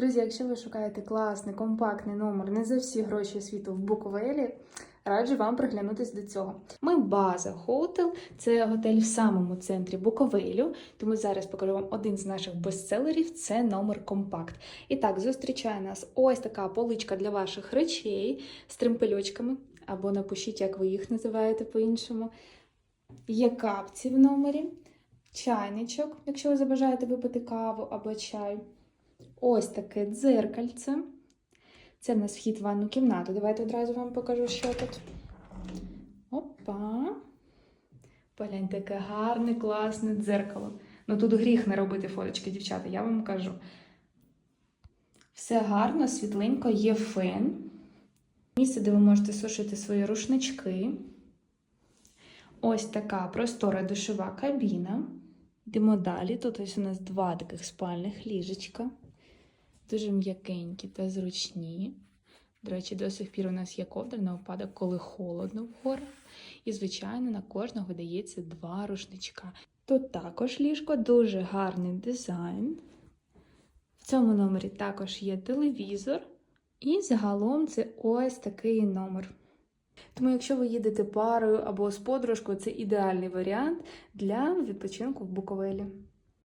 Друзі, якщо ви шукаєте класний, компактний номер не за всі гроші світу в Буковелі, раджу вам приглянутись до цього. Ми база Хотел, це готель в самому центрі Буковелю. Тому зараз покажу вам один з наших бестселерів це номер компакт. І так, зустрічає нас ось така поличка для ваших речей з тремпельочками, або напишіть, як ви їх називаєте по-іншому. Є капці в номері, чайничок, якщо ви забажаєте випити каву або чай. Ось таке дзеркальце. Це в нас вхід в ванну кімнату. Давайте одразу вам покажу, що тут. Опа. Погляньте, яке гарне, класне дзеркало. Ну тут гріх не робити фоточки, дівчата, я вам кажу. Все гарно, світленько, є фен. Місце, де ви можете сушити свої рушнички. Ось така простора душова кабіна. Йдемо далі. Тут ось у нас два таких спальних ліжечка. Дуже м'якенькі та зручні. До речі, до сих пір у нас є ковдра на випадок, коли холодно в горах. І, звичайно, на кожного дається два рушничка. Тут також ліжко, дуже гарний дизайн. В цьому номері також є телевізор. І загалом це ось такий номер. Тому, якщо ви їдете парою або з подружкою, це ідеальний варіант для відпочинку в Буковелі.